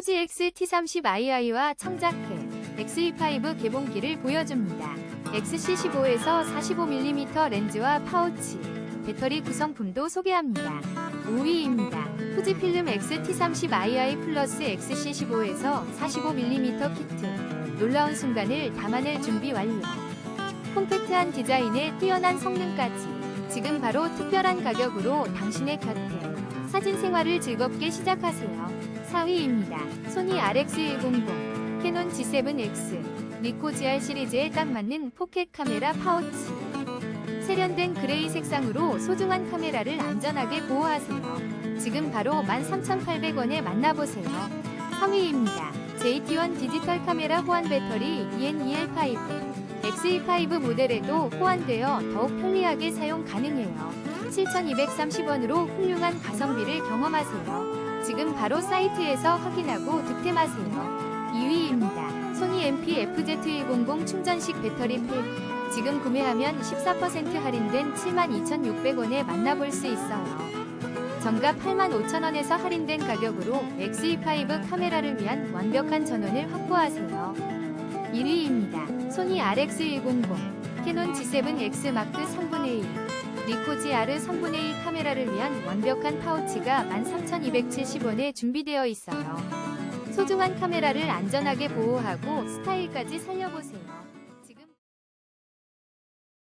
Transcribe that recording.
후지 X-T30ii와 청자켓 X-E5 개봉기를 보여줍니다. XC15에서 45mm 렌즈와 파우치, 배터리 구성품도 소개합니다. 5위입니다. 후지필름 X-T30ii 플러스 XC15에서 45mm 키트. 놀라운 순간을 담아낼 준비 완료. 콤팩트한 디자인에 뛰어난 성능까지. 지금 바로 특별한 가격으로 당신의 곁에 사진 생활을 즐겁게 시작하세요. 4위입니다. 소니 RX100, 캐논 G7X, 니코 GR 시리즈에 딱 맞는 포켓 카메라 파우치. 세련된 그레이 색상으로 소중한 카메라를 안전하게 보호하세요. 지금 바로 13,800원에 만나보세요. 3위입니다. JT1 디지털 카메라 호환 배터리 E EN2L5. XE5 모델에도 호환되어 더욱 편리하게 사용 가능해요. 7,230원으로 훌륭한 가성비를 경험하세요. 지금 바로 사이트에서 확인하고 득템하세요. 2위입니다. 소니 MP-FZ100 충전식 배터리 팩. 지금 구매하면 14% 할인된 72,600원에 만나볼 수 있어요. 정가 85,000원에서 할인된 가격으로 XE5 카메라를 위한 완벽한 전원을 확보하세요. 1위입니다. 소니 RX100, 캐논 G7X 마크 3분의 1, 니코지 R 3분의 1 카메라를 위한 완벽한 파우치가 13,270원에 준비되어 있어요. 소중한 카메라를 안전하게 보호하고 스타일까지 살려보세요.